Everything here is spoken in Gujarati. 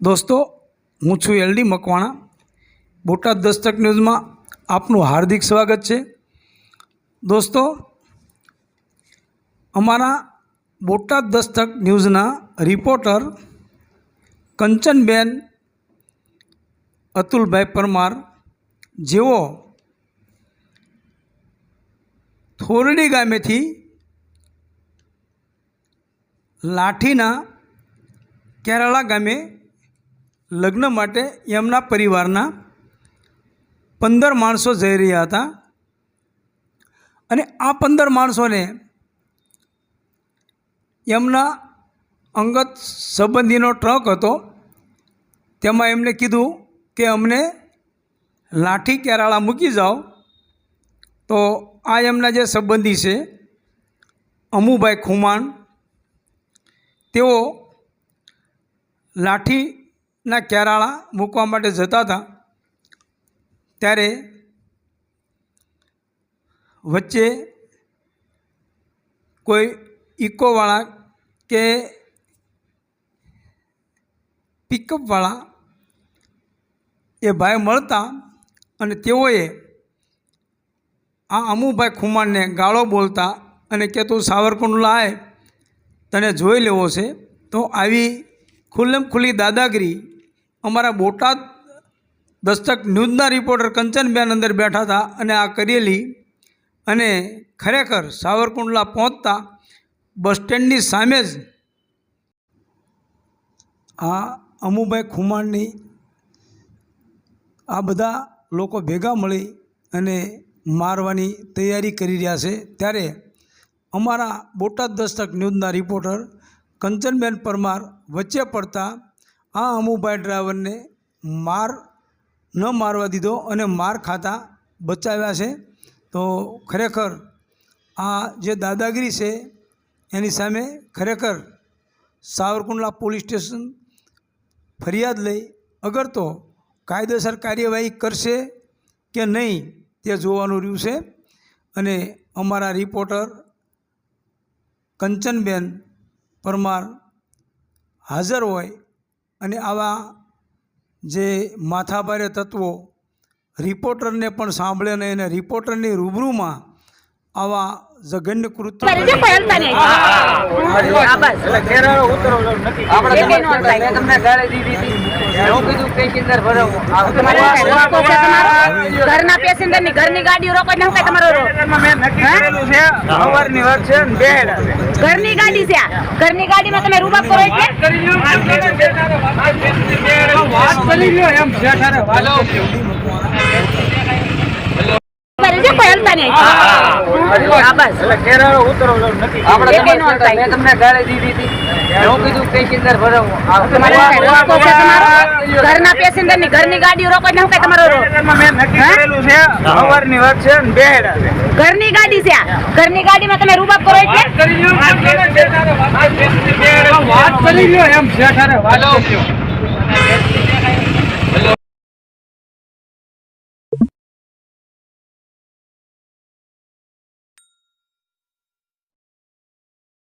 દોસ્તો, હું છું એલડી મકવાણા. બોટાદ દસ્તક ન્યૂઝમાં આપનું હાર્દિક સ્વાગત છે. દોસ્તો, અમારા બોટાદ દસ્તક ન્યૂઝના રિપોર્ટર કંચનબેન અતુલભાઈ પરમાર, જેઓ થોરડી ગામેથી લાઠીના કેરાળા ગામે લગ્ન માટે એમના પરિવારના પંદર માણસો જઈ રહ્યા હતા. અને આ પંદર માણસોને એમના અંગત સંબંધીનો ટ્રક હતો. તેમાં એમને કીધું કે અમને લાઠી કેરાળા મૂકી જાઓ. તો આ એમના જે સંબંધી છે, અમુભાઈ ખુમાણ, તેઓ લાઠીના કેરાળા મૂકવા માટે જતા હતા. ત્યારે વચ્ચે કોઈ ઇકોવાળા કે પિકઅપવાળા એ ભાઈ મળતા અને તેઓએ આ અમુભાઈ ખુમાણને ગાળો બોલતા અને કે તું સાવરકુંડ લાય તને જોઈ લેવો છે. તો આવી ખુલ્લેમ ખુલ્લી દાદાગીરી અમારા બોટાદ દસ્તક ન્યૂઝના રિપોર્ટર કંચનબેન અંદર બેઠા હતા અને આ કરેલી અને ખરેખર સાવરકુંડલા પહોંચતા બસ સ્ટેન્ડની સામે જ આ અમુભાઈ ખુમાણની આ બધા લોકો ભેગા મળી અને મારવાની તૈયારી કરી રહ્યા છે. ત્યારે અમારા બોટાદ દસ્તક ન્યૂઝના રિપોર્ટર કંચનબેન પરમાર વચ્ચે પડતા આ અમુભાઈ ડ્રાઈવરને માર ન મારવા દીધો અને માર ખાતા બચાવ્યા છે. તો ખરેખર આ જે દાદાગીરી છે એની સામે ખરેખર સાવરકુંડલા પોલીસ સ્ટેશન ફરિયાદ લઈ અગર તો કાયદેસર કાર્યવાહી કરશે કે નહીં તે જોવાનું રહ્યું છે. અને અમારા રિપોર્ટર કંચનબેન પરમાર હાજર હોય અને આવા જે માથાભારે તત્વો રિપોર્ટરને પણ સાંભળે નહીં અને રિપોર્ટરની રૂબરૂમાં આવા જઘન્ય કૃત્ય પેસેન્જરની ગાડીઓ રોકો તમારો. ઘરની ગાડી છે ઘરની ગાડીમાં તમે રૂબા કરો એટલે વાત કરી ગાડી એમ શેઠારે વાત કરી લ્યો. પરિચય પહેલતા નહીં. આ બસ. એટલે કેરાળો ઉતરવો નથી આપણે એ કઈ નો ઘરના પેસેન્જરની ઘરની ગાડીઓ રોકો હું કઈ તમારો કરેલું છે સવારની વાત છે બે ઘરની ગાડી છે આ. ઘરની ગાડીમાં તમે રૂબાબ કરો એટલે? વાત કરી લ્યો. એમ શેઠારે વાત કરી લ્યો.